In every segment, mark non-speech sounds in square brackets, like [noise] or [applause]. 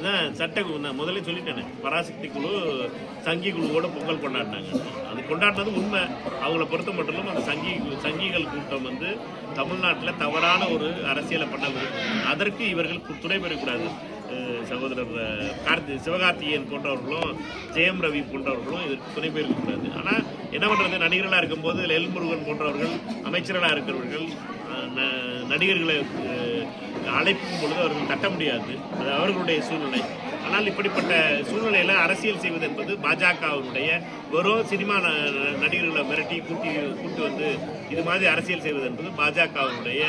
அதான் சட்ட நான் முதல்ல சொல்லிட்டேனே பராசக்தி குழு சங்கி குழுவோட பொங்கல் கொண்டாடினாங்க. அது கொண்டாடினது உண்மை. அவங்கள பொறுத்த மட்டும் அந்த சங்கி சங்கிகள் கூட்டம் வந்து தமிழ்நாட்டில் தவறான ஒரு அரசியலை பண்ணது அதற்கு இவர்கள் துணை பெறக்கூடாது. சகோதரர் கார்த்தி சிவகார்த்திகேயன் போன்றவர்களும் ஜெயம் ரவி போன்றவர்களும் இதற்கு துணை பெறக்கூடாது. ஆனால் என்ன பண்ணுறது நடிகர்களாக இருக்கும்போது எல்முருகன் போன்றவர்கள் அமைச்சர்களாக இருக்கிறவர்கள் ந- நடிகர்களை அழைக்கும் பொழுது அவர்கள் தட்ட முடியாது. அது அவர்களுடைய சூழ்நிலை. ஆனால் இப்படிப்பட்ட சூழ்நிலையில அரசியல் செய்வது என்பது பாஜகவினுடைய வெறும் சினிமா நடிகர்களை மிரட்டி கூட்டி கூட்டி வந்து இது மாதிரி அரசியல் செய்வது என்பது பாஜகவினுடைய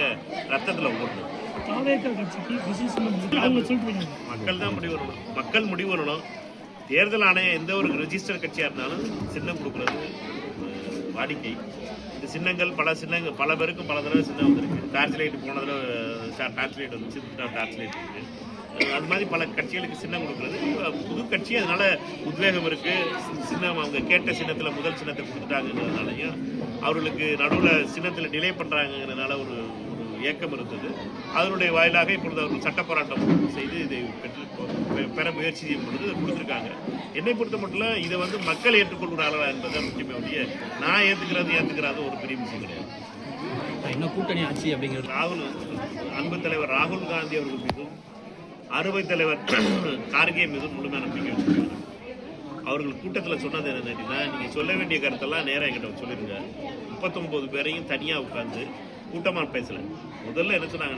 ரத்தத்தில் ஓடுது. மக்கள் தான் முடிவு வரணும். மக்கள் முடிவு வரணும். தேர்தல் ஆணையம் எந்த ஒரு ரெஜிஸ்டர் கட்சியாக இருந்தாலும் சின்னம் கொடுக்குறது வாடிக்கை. இந்த சின்னங்கள் பல சின்னங்கள் பல பேருக்கும் பல தடவை சின்னம் வந்திருக்கு. டார்ச் லைட் போன தடவை டார்ச் லைட் வந்துச்சு டார்ச் லைட் இருக்குது அது மாதிரி பல கட்சிகளுக்கு சின்னம் கொடுக்குறது. புது கட்சி அதனால உத்வேகம் இருக்குது சின்னம் அவங்க கேட்ட சின்னத்தில் முதல் சின்னத்தை கொடுத்துட்டாங்கிறதுனாலையும் அவர்களுக்கு நடுவில் சின்னத்தில் டிலே பண்ணுறாங்கிறதுனால ஒரு ஒரு ஏக்கம் இருந்தது. அதனுடைய வாயிலாக இப்பொழுது அவர்கள் சட்ட போராட்டம் செய்து இதை பெற்று பெற முயற்சி செய்யும் பொழுது கொடுத்துருக்காங்க என்னை பொறுத்த மட்டும் இதை வந்து மக்கள் ஏற்றுக்கொள்கிறார்களா என்பதை முக்கியமே ஒழிய நான் ஏற்றுக்கிறது ஏற்றுக்கிறாது ஒரு பெரிய விஷயம் கிடையாது. இன்னும் கூட்டணி ஆட்சி அப்படிங்கிறது? ராகுல் அன்பு தலைவர் ராகுல் காந்தி அவர்கள் மீதும் அறுவை தலைவர் [clears throat] கார்கே மீதும் முழுமையான நம்பிக்கை அவர்கள் கூட்டத்தில் சொன்னது என்னன்னா நீங்கள் சொல்ல வேண்டிய கருத்தெல்லாம் நேராக என்கிட்ட சொல்லிருங்க முப்பத்தொம்போது பேரையும் தனியாக உட்காந்து கூட்டமாக பேசலை. முதல்ல என்ன சொன்னாங்க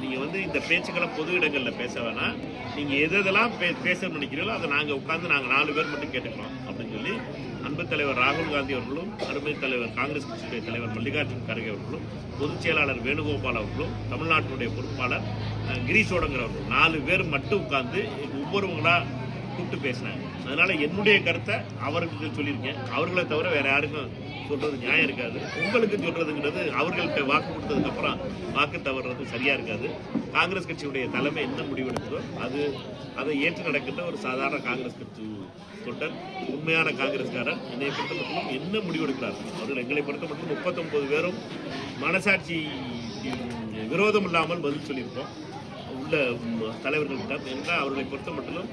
நீங்கள் வந்து இந்த பேச்சுக்களை பொது இடங்களில் பேச வேணாம். நீங்கள் எது எதெல்லாம் பே பேச நினைக்கிறீங்களோ அதை நாங்கள் உட்காந்து நாங்கள் நாலு பேர் மட்டும் கேட்டுக்கிறோம் அப்படின்னு சொல்லி அன்பு தலைவர் ராகுல் காந்தி அவர்களும் அருமை தலைவர் காங்கிரஸ் கட்சியுடைய தலைவர் மல்லிகார்ஜுன் கர்கே அவர்களும் பொதுச் செயலாளர் வேணுகோபால் அவர்களும் தமிழ்நாட்டுடைய பொறுப்பாளர் கிரீஷ் கிரீஷோடங்கர் நாலு பேர் மட்டும் உட்காந்து ஒவ்வொருவங்களாக கூப்பிட்டு பேசினாங்க. அதனால் என்னுடைய கருத்தை அவர்களுக்கு சொல்லியிருக்கேன். அவர்களை தவிர வேறு யாருக்கும் சொல்றது நியாயம் இருக்காது. உங்களுக்கு சொல்றதுங்கிறது அவர்கள்ட்ட வாக்கு கொடுத்ததுக்கு அப்புறம் வாக்கு தவறுறது சரியா இருக்காது. காங்கிரஸ் கட்சியுடைய தலைமை என்ன முடிவெடுக்குதோ அது அதை ஏற்று நடக்கின்ற ஒரு சாதாரண காங்கிரஸ் கட்சி தொண்டர் உண்மையான காங்கிரஸ்காரர் என்னை பொறுத்த மட்டும் என்ன முடிவெடுக்கிறார்கள் அவர்கள் எங்களை பொறுத்த மட்டும் முப்பத்தொன்பது பேரும் மனசாட்சி விரோதம் இல்லாமல் பதில் சொல்லியிருக்கோம். உள்ள தலைவர்கள்ட்ட என்றால் அவர்களை பொறுத்த மட்டும்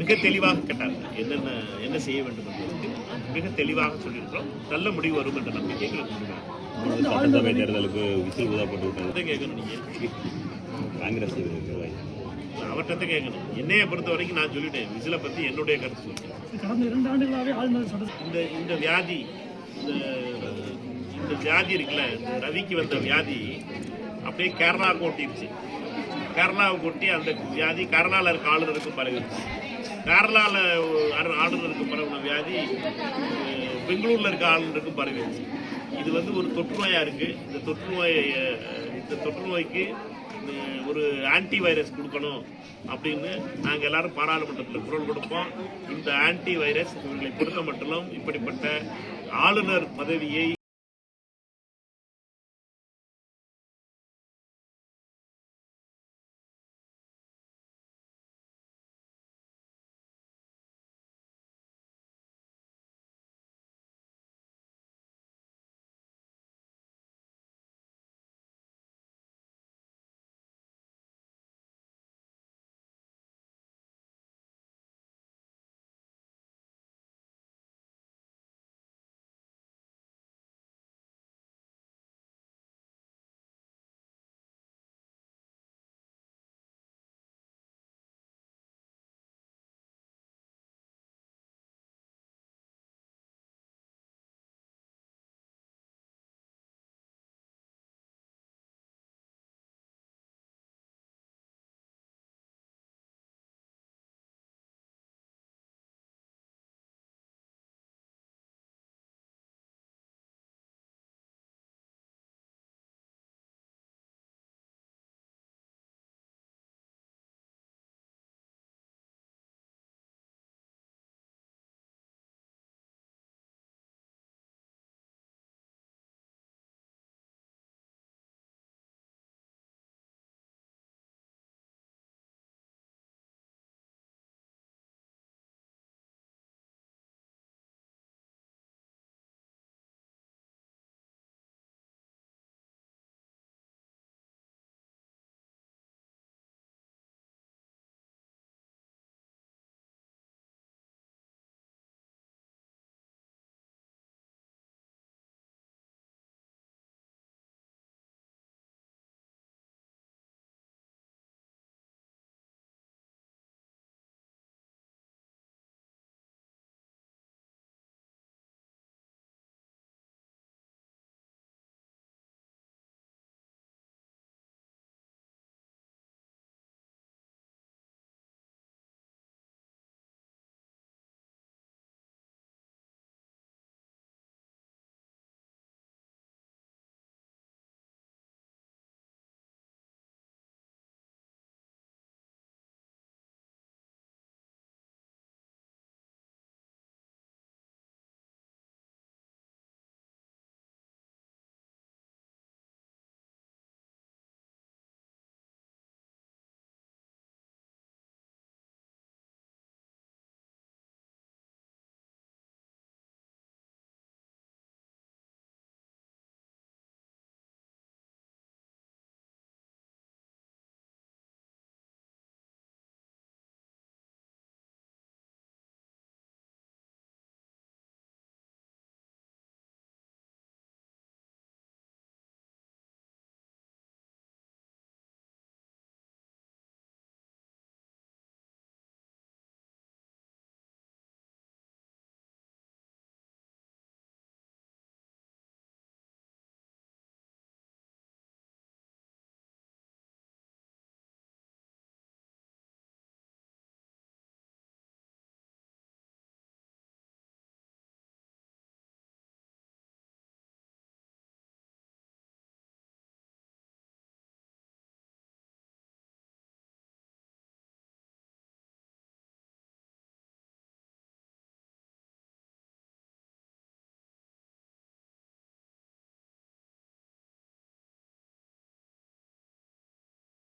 மிக தெளிவாக கேட்டார்கள் என்னென்ன என்ன செய்ய வேண்டும் என்பதற்கு மிக தெளிவாக சொல்லியிருக்கிறோம். நல்ல முடிவு வரும் என்ற நம்பிக்கை எங்களுக்கு. சட்டசபை தேர்தலுக்கு விசில் ஊதப்பட்டு விட்டாங்க அதை கேட்கணும் நீங்க? காங்கிரஸ். அவர்கிட்ட கேட்கணும். என்னைய பொறுத்த வரைக்கும் நான் சொல்லிட்டேன். விசிலை பத்தி என்னுடைய கருத்து சொல்லிட்டேன். கடந்த இரண்டு ஆண்டுகளாகவே ஆளுநர் சட்ட இந்த இந்த வியாதி இந்த இந்த வியாதி இருக்குல்ல இந்த ரவிக்கு வந்த வியாதி அப்படியே கேரளாவுக்கு ஒட்டிருச்சு. கேரளாவுக்கு ஒட்டி அந்த வியாதி கேரளாவில் இருக்க ஆளுநருக்கும் பரவிருச்சு. கேரளாவில் ஆளுநருக்கு பரவின வியாதி பெங்களூரில் இருக்க ஆளுநருக்கும் பரவிடுச்சு இது வந்து ஒரு தொற்று நோயாக இருக்குது இந்த தொற்று நோயை இந்த தொற்று நோய்க்கு ஒரு ஆன்டி வைரஸ் கொடுக்கணும் அப்படின்னு நாங்கள் எல்லாரும் பாராளுமன்றத்தில் குரல் கொடுப்போம். இந்த ஆன்டி வைரஸ் இவர்களை பொறுத்த மட்டும் இப்படிப்பட்ட ஆளுநர் பதவியை